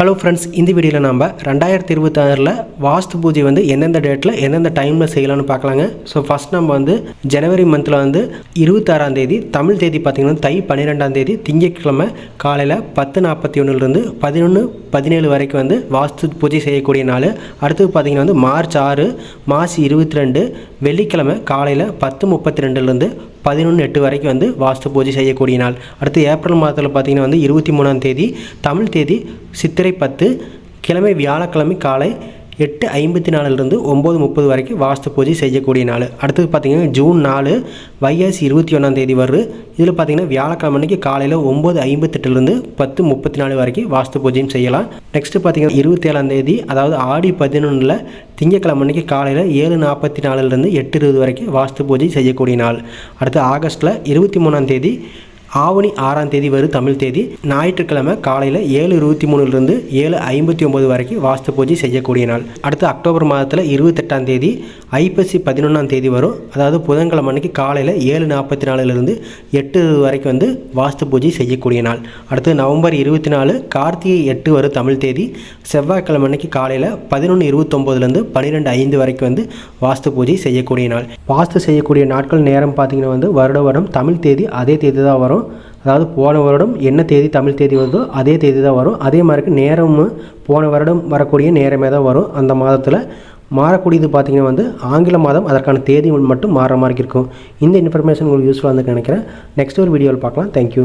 Hello friends இந்த வீடியோவில் நம்ம ரெண்டாயிரத்தி இருபத்தாறில் வாஸ்து பூஜை வந்து எந்தெந்த டேட்டில் எந்தெந்த டைமில் செய்யலாம்னு பார்க்கலாங்க. ஸோ ஃபஸ்ட் நம்ம வந்து ஜனவரி மந்தில் வந்து இருபத்தாறாம் தேதி தமிழ் தேதி பார்த்திங்கன்னா தை பன்னிரெண்டாம் தேதி திங்கட்கிழமை காலையில் பத்து நாற்பத்தி ஒன்றுலேருந்து பதினொன்று பதினேழு வரைக்கும் வந்து வாஸ்து பூஜை செய்யக்கூடிய நாள். அடுத்தது பார்த்திங்கன்னா வந்து மார்ச் ஆறு மாசி இருபத்தி ரெண்டு வெள்ளிக்கிழமை காலையில் பத்து முப்பத்தி ரெண்டுலேருந்து பதினொன்று எட்டு வரைக்கும் வந்து வாஸ்து பூஜை செய்யக்கூடிய நாள். அடுத்து ஏப்ரல் மாதத்தில் பார்த்திங்கன்னா வந்து இருபத்தி மூணாம் தேதி தமிழ் தேதி சித்திரை பத்து கிழமை வியாழக்கிழமை காலை எட்டு ஐம்பத்தி நாலுலேருந்து ஒம்பது முப்பது வரைக்கும் வாஸ்து பூஜை செய்யக்கூடிய நாள். அடுத்தது பார்த்திங்கன்னா ஜூன் நாலு வைகாசி இருபத்தி ஒன்றாம் தேதி வருது இதில் பார்த்திங்கன்னா வியாழக்கிழமை அன்றைக்கி காலையில் ஒம்பது ஐம்பத்தெட்டுலேருந்து பத்து முப்பத்தி நாலு வரைக்கும் வாஸ்து பூஜையும் செய்யலாம். நெக்ஸ்ட்டு பார்த்திங்கன்னா இருபத்தேழாம் தேதி அதாவது ஆடி பதினொன்றில் திங்கக்கிழமை அன்னைக்கு காலையில் ஏழு நாற்பத்தி நாலுலேருந்து எட்டு இருபது வரைக்கும் வாஸ்து பூஜை செய்யக்கூடிய நாள். அடுத்து ஆகஸ்ட்டில் இருபத்தி மூணாம் தேதி ஆவணி ஆறாம் தேதி வரும் தமிழ் தேதி ஞாயிற்றுக்கிழமை காலையில் ஏழு இருபத்தி மூணுலேருந்து ஏழு ஐம்பத்தி ஒம்பது வரைக்கும் வாஸ்து பூஜை செய்யக்கூடிய நாள். அடுத்து அக்டோபர் மாதத்தில் இருபத்தெட்டாம் தேதி ஐப்பசி பதினொன்றாம் தேதி வரும். அதாவது புதன்கிழமை அன்னைக்கு காலையில் ஏழு நாற்பத்தி நாலுலேருந்து எட்டு வரைக்கும் வந்து வாஸ்து பூஜை செய்யக்கூடிய நாள். அடுத்து நவம்பர் இருபத்தி நாலு கார்த்திகை எட்டு வரும் தமிழ் தேதி செவ்வாய்க்கிழமை அன்னைக்கு காலையில் பதினொன்று இருபத்தொம்போதுலேருந்து பன்னிரெண்டு ஐந்து வரைக்கும் வந்து வாஸ்து பூஜை செய்யக்கூடிய நாள். வாஸ்து செய்யக்கூடிய நாட்கள் நேரம் பார்த்திங்கன்னா வந்து வருட வருடம் தமிழ் தேதி அதே தேதி தான் வரும். அதாவது போன வருடம் என்ன தேதி தமிழ் தேதி வருதோ அதே தேதி தான் வரும். அதே மாதிரி நேரமும் போன வருடம் வரக்கூடிய நேரமே தான் வரும். அந்த மாதத்தில் மாறக்கூடியது பார்த்திங்கன்னா வந்து ஆங்கில மாதம் அதற்கான தேதி மட்டும் மாற மாதிரி இருக்கும். இந்த இன்ஃபர்மேஷன் உங்களுக்கு யூஸ்ஃபுல்லாக இருந்து நினைக்கிறேன். நெக்ஸ்ட் ஒரு வீடியோவில் பார்க்கலாம். தேங்க்யூ